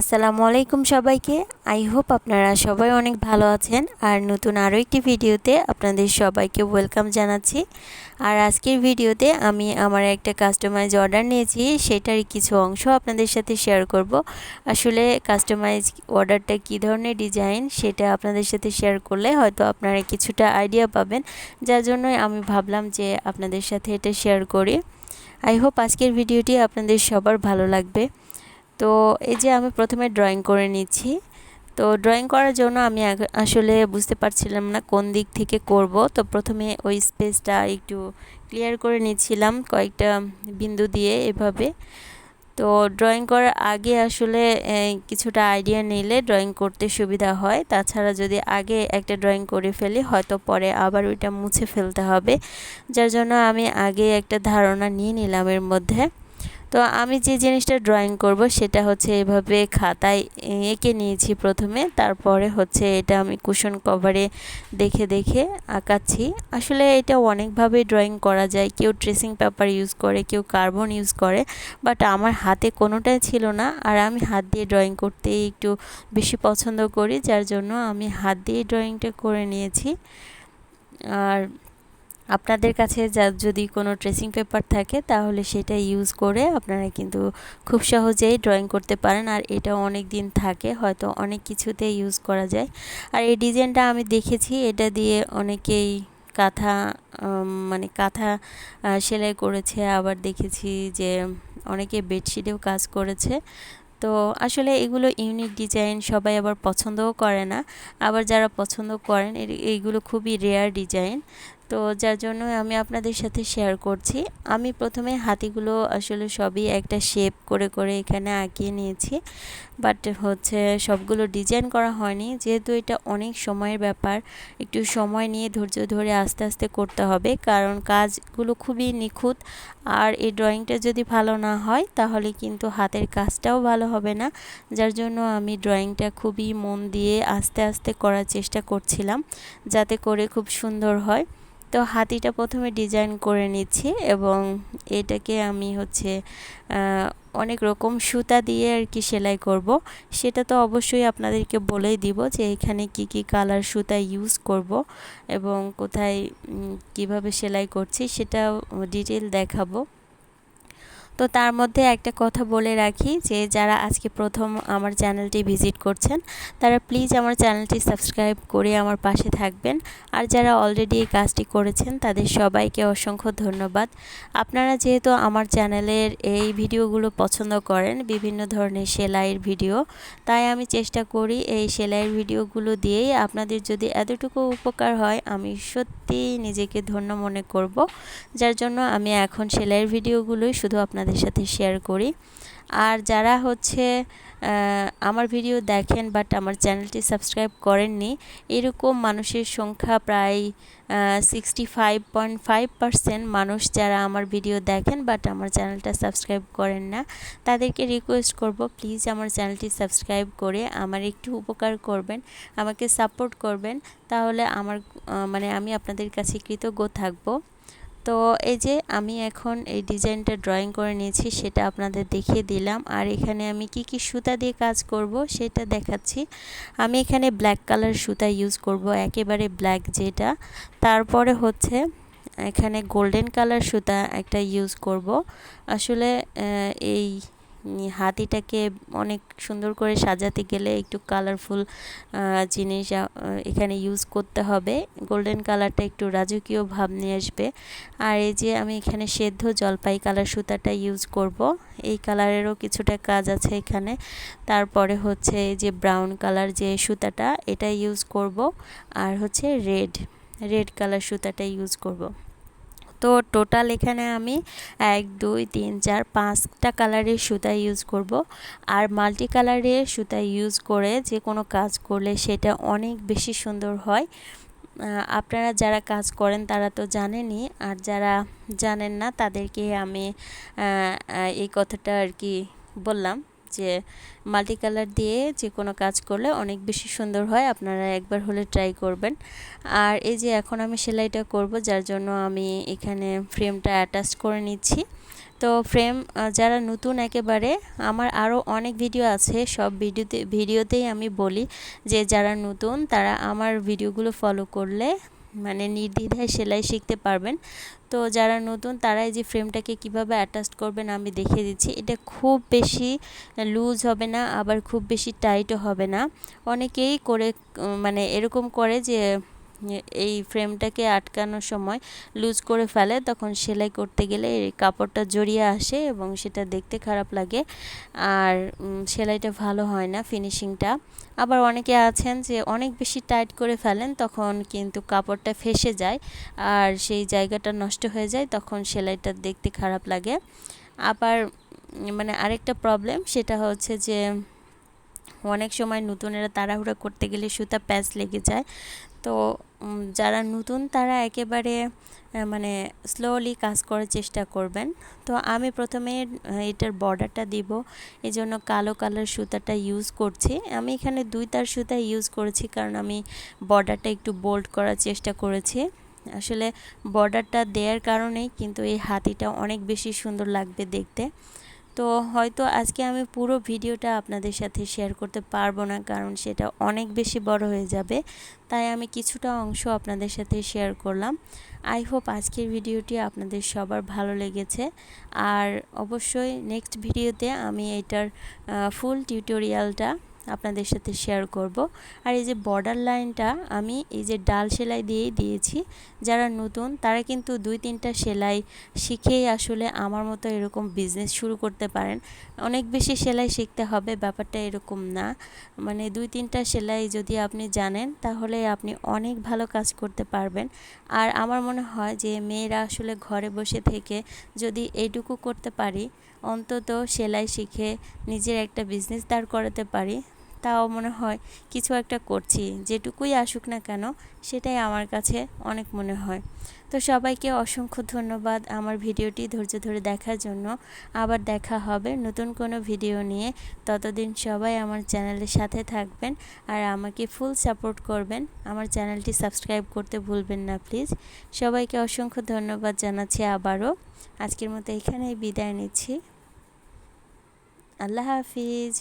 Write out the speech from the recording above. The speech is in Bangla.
আসসালামু আলাইকুম সবাইকে। আই হোপ আপনারা সবাই অনেক ভালো আছেন। আর নতুন আরও একটি ভিডিওতে আপনাদের সবাইকে ওয়েলকাম জানাচ্ছি। আর আজকের ভিডিওতে আমি আমার একটা কাস্টমাইজ অর্ডার নিয়েছি। সেটারই কিছু অংশ আপনাদের সাথে শেয়ার করব। আসলে কাস্টমাইজ অর্ডারটা কী ধরনের ডিজাইন সেটা আপনাদের সাথে শেয়ার করলে হয়তো আপনারা কিছুটা আইডিয়া পাবেন। যার জন্যই আমি ভাবলাম যে আপনাদের সাথে এটা শেয়ার করি। আই হোপ আজকের ভিডিওটি আপনাদের সবার ভালো লাগবে। তো এই যে আমি প্রথমে ড্রয়িং করে নিচ্ছি। তো ড্রয়িং করার জন্য আমি আসলে বুঝতে পারছিলাম না কোন দিক থেকে করব। তো প্রথমে ওই স্পেসটা একটু ক্লিয়ার করে নিচ্ছিলাম কয়েকটা বিন্দু দিয়ে এভাবে। তো ড্রয়িং করার আগে আসলে কিছুটা আইডিয়া নিলে ড্রয়িং করতে সুবিধা হয়। তাছাড়া যদি আগে একটা ড্রয়িং করে ফেলি, হয়তো পরে আবার ওইটা মুছে ফেলতে হবে। যার জন্য আমি আগে একটা ধারণা নিয়ে নিলাম এর মধ্যে। তো আমি যে জিনিসটা ড্রয়িং করব সেটা হচ্ছে এভাবে খাতায় এঁকে নিয়েছি প্রথমে। তারপরে হচ্ছে এটা আমি কুশন কভারে দেখে দেখে আঁকাচ্ছি। আসলে এটা অনেকভাবে ড্রয়িং করা যায়। কেউ ট্রেসিং পেপার ইউজ করে, কেউ কার্বন ইউজ করে বাট আমার হাতে কোনোটাই ছিল না। আর আমি হাত দিয়ে ড্রয়িং করতে একটু বেশি পছন্দ করি, যার জন্য আমি হাত দিয়ে ড্রয়িংটা করে নিয়েছি। আর আপনাদের কাছে যদি কোনো ট্রেসিং পেপার থাকে, তাহলে সেটা ইউজ করে আপনারা কিন্তু খুব সহজেই ড্রয়িং করতে পারেন। আর এটা অনেক দিন থাকে, হয়তো অনেক কিছুতে ইউজ করা যায়। আর এই ডিজাইনটা আমি দেখেছি, এটা দিয়ে অনেকেই কাঁথা মানে কাঁথা সেলাই করেছে। আবার দেখেছি যে অনেকে বেডশিটেও কাজ করেছে। তো আসলে এগুলো ইউনিক ডিজাইন সবাই আবার পছন্দও করে না। আবার যারা পছন্দ করেন এইগুলো খুবই রেয়ার ডিজাইন তো যার জন্য আমি আপনাদের সাথে শেয়ার করছি। আমি প্রথমে হাতিগুলো আসলে সবই একটা শেপ করে করে এখানে আঁকিয়ে নিয়েছি। বাট হচ্ছে সবগুলো ডিজাইন করা হয়নি। যেহেতু এটা অনেক সময়ের ব্যাপার, একটু সময় নিয়ে ধৈর্য ধরে আস্তে আস্তে করতে হবে। কারণ কাজগুলো খুবই নিখুঁত। আর এই ড্রয়িংটা যদি ভালো না হয়, তাহলে কিন্তু হাতের কাজটাও ভালো হবে না। যার জন্য আমি ড্রয়িংটা খুবই মন দিয়ে আস্তে আস্তে করার চেষ্টা করছিলাম, যাতে করে খুব সুন্দর হয়। তো হাতিটা প্রথমে ডিজাইন করে নিচ্ছি এবং এটাকে আমি হচ্ছে অনেক রকম সুতা দিয়ে আর কি সেলাই করব। সেটা তো অবশ্যই আপনাদেরকে বলেই দিব যে এখানে কি কি কালার সুতা ইউজ করব এবং কোথায় কীভাবে সেলাই করছি সেটা ডিটেল দেখাবো। তো তার মধ্যে একটা কথা বলে রাখি যে, যারা আজকে প্রথম আমার চ্যানেলটি ভিজিট করছেন, তারা প্লিজ আমার চ্যানেলটি সাবস্ক্রাইব করে আমার পাশে থাকবেন। আর যারা অলরেডি এই কাজটি করেছেন, তাদের সবাইকে অসংখ্য ধন্যবাদ। আপনারা যেহেতু আমার চ্যানেলের এই ভিডিওগুলো পছন্দ করেন, বিভিন্ন ধরনের সেলাইয়ের ভিডিও, তাই আমি চেষ্টা করি এই সেলাইয়ের ভিডিওগুলো দিয়েই আপনাদের যদি এতটুকু উপকার হয়, আমি সত্যি নিজেকে ধন্য মনে করব। যার জন্য আমি এখন সেলাইয়ের ভিডিওগুলোই শুধু আপনাদের আপনাদের সাথে শেয়ার করি। আর যারা হচ্ছে আমার ভিডিও দেখেন বাট আমার চ্যানেলটি সাবস্ক্রাইব করেননি, এরকম মানুষের সংখ্যা প্রায় sixty five point five percent মানুষ যারা আমার ভিডিও দেখেন বাট আমার চ্যানেলটা সাবস্ক্রাইব করেন না, তাদেরকে রিকোয়েস্ট করব প্লিজ আমার চ্যানেলটি সাবস্ক্রাইব করে আমার একটু উপকার করবেন, আমাকে সাপোর্ট করবেন, তাহলে আমার মানে আমি আপনাদের কাছে কৃতজ্ঞ থাকব। তো এই যে আমি এখন এই ডিজাইনটা ড্রয়িং করে নিয়েছি, সেটা আপনাদের দেখিয়ে দিলাম। আর এখানে আমি কি কি সুতা দিয়ে কাজ করব সেটা দেখাচ্ছি। আমি এখানে ব্ল্যাক কালার সুতা ইউজ করব, একেবারে ব্ল্যাক যেটা। তারপরে হচ্ছে এখানে গোল্ডেন কালার সুতা একটা ইউজ করব। আসলে এই হাতিটাকে অনেক সুন্দর করে সাজাতে গেলে একটু কালারফুল জিনিস এখানে ইউজ করতে হবে। গোল্ডেন কালারটা একটু রাজকীয় ভাব নিয়ে আসবে। আর এই যে আমি এখানে সেদ্ধ জলপাই কালার সুতাটা ইউজ করব। এই কালারেরও কিছুটা কাজ আছে এখানে। তারপরে হচ্ছে এই যে ব্রাউন কালার যে সুতাটা, এটা ইউজ করব। আর হচ্ছে রেড রেড কালার সুতাটা ইউজ করব। তো টোটাল এখানে আমি এক, দুই, তিন, চার, পাঁচটা কালারের সুতা ইউজ করব। আর মাল্টি কালারের সুতা ইউজ করে যে কোনো কাজ করলে সেটা অনেক বেশি সুন্দর হয়। আপনারা যারা কাজ করেন তারা তো জানেনই, আর যারা জানেন না তাদেরকে আমি এই কথাটা আর কি বললাম। যে মাল্টি কালার দিয়ে যে কোনো কাজ করলে অনেক বেশি সুন্দর হয়, আপনারা একবার হলে ট্রাই করবেন। আর এই যে এখন আমি সেলাইটা করব, যার জন্য আমি এখানে ফ্রেমটা অ্যাটাচ করে নিচ্ছি। তো ফ্রেম যারা নতুন একেবারে, আমার আরও অনেক ভিডিও আছে, সব ভিডিওতে ভিডিওতেই আমি বলি যে যারা নতুন, তারা আমার ভিডিওগুলো ফলো করলে মানে নির্দ্বিধায় সেলাই শিখতে পারবেন। তো যারা নতুন, তারাই যে ফ্রেমটাকে কীভাবে অ্যাটাচ করবেন আমি দেখিয়ে দিচ্ছি। এটা খুব বেশি লুজ হবে না, আবার খুব বেশি টাইটও হবে না। অনেকেই করে মানে এরকম করে যে এই ফ্রেমটাকে আটকানোর সময় লুজ করে ফেলে। তখন সেলাই করতে গেলে এই কাপড়টা জড়িয়ে আসে এবং সেটা দেখতে খারাপ লাগে। আর সেলাইটা ভালো হয় না ফিনিশিংটা। আবার অনেকে আছেন যে অনেক বেশি টাইট করে ফেলেন, তখন কিন্তু কাপড়টা ফেসে যায় আর সেই জায়গাটা নষ্ট হয়ে যায়, তখন সেলাইটা দেখতে খারাপ লাগে। আবার মানে আরেকটা প্রবলেম সেটা হচ্ছে যে অনেক সময় নতুনেরা তাড়াহুড়া করতে গেলে সুতা প্যাচ লেগে যায়। তো যারা নতুন তারা একেবারে মানে স্লোলি কাজ করার চেষ্টা করবেন। তো আমি প্রথমে এটার বর্ডারটা দিব। এই জন্য কালো কালার সুতাটা ইউজ করছি। আমি এখানে দুই তার সুতা ইউজ করেছি কারণ আমি বর্ডারটা একটু বোল্ড করার চেষ্টা করেছি। আসলে বর্ডারটা দেওয়ার কারণেই কিন্তু এই হাতিটা অনেক বেশি সুন্দর লাগবে দেখতে। তো হয়তো আজকে আমি পুরো ভিডিওটা আপনাদের সাথে শেয়ার করতে পারব না, কারণ সেটা অনেক বেশি বড় হয়ে যাবে। তাই আমি কিছুটা অংশ আপনাদের সাথে শেয়ার করলাম। আই হোপ আজকের ভিডিওটি আপনাদের সবার ভালো লেগেছে। আর অবশ্যই নেক্সট ভিডিওতে আমি এটার ফুল টিউটোরিয়ালটা আপনাদের সাথে শেয়ার করব। আর এই যে বর্ডার লাইনটা আমি এই যে ডাল সেলাই দিয়েই দিয়েছি। যারা নতুন, তারা কিন্তু দুই তিনটা সেলাই শিখেই আসলে আমার মতো এরকম বিজনেস শুরু করতে পারেন। অনেক বেশি সেলাই শিখতে হবে, ব্যাপারটা এরকম না। মানে দুই তিনটা সেলাই যদি আপনি জানেন, তাহলে আপনি অনেক ভালো কাজ করতে পারবেন। আর আমার মনে হয় যে মেয়েরা আসলে ঘরে বসে থেকে যদি এইটুকু করতে পারি, অন্তত সেলাই শিখে নিজের একটা বিজনেস দাঁড় করাতে পারি। তাও মনে হয় কিছু একটা করছি, যেটুকুই আসুক না কেন সেটাই আমার কাছে অনেক মনে হয়। তো সবাইকে অসংখ্য ধন্যবাদ আমার ভিডিওটি ধৈর্য ধরে দেখার জন্য। আবার দেখা হবে নতুন কোনো ভিডিও নিয়ে। ততদিন সবাই আমার চ্যানেলের সাথে থাকবেন আর আমাকে ফুল সাপোর্ট করবেন। আমার চ্যানেলটি সাবস্ক্রাইব করতে ভুলবেন না প্লিজ সবাইকে অসংখ্য ধন্যবাদ জানাচ্ছি আবারও। আজকের মতো এখানেই বিদায় নিচ্ছি। আল্লাহ হাফিজ।